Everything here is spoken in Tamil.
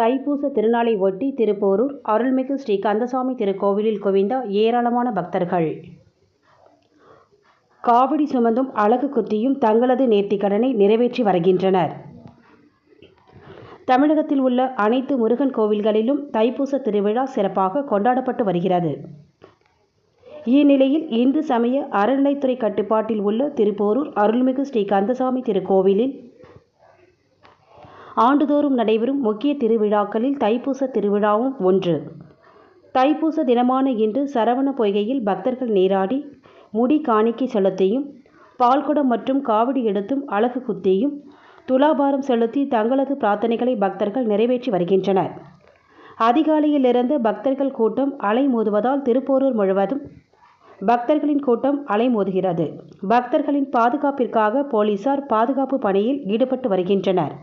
தைப்பூச திருநாளை ஒட்டி திருப்போரூர் அருள்மிகு ஸ்ரீ கந்தசாமி திருக்கோவிலில் குவிந்த ஏராளமான பக்தர்கள். காவடி சுமந்தும் அலகு குத்தியும் தங்களது நேர்த்திக்கடனை நிறைவேற்றி வருகின்றனர். தமிழகத்தில் உள்ள அனைத்து முருகன் கோவில்களிலும் தைப்பூச திருவிழா சிறப்பாக கொண்டாடப்பட்டு வருகிறது. இந்நிலையில் இந்து சமய அறநிலைத்துறை கட்டுப்பாட்டில் உள்ள திருப்போரூர் அருள்மிகு ஸ்ரீ கந்தசாமி திருக்கோவிலில் ஆண்டுதோறும் நடைபெறும் முக்கிய திருவிழாக்களில் தைப்பூச திருவிழாவும் ஒன்று. தைப்பூச தினமான இன்று சரவண பொய்கையில் பக்தர்கள் நீராடி முடி காணிக்கை செலுத்தியும் பால்குடம் மற்றும் காவடி எடுத்தும் அலகு குத்தியும் துலாபாரம் செலுத்தி தங்களது பிரார்த்தனைகளை பக்தர்கள் நிறைவேற்றி வருகின்றனர். அதிகாலையிலிருந்து பக்தர்கள் கூட்டம் அலைமோதுவதால் திருப்போரூர் முழுவதும் பக்தர்களின் கூட்டம் அலைமோதுகிறது பக்தர்களின் பாதுகாப்பிற்காக போலீசார் பாதுகாப்பு பணியில் ஈடுபட்டு வருகின்றனர்.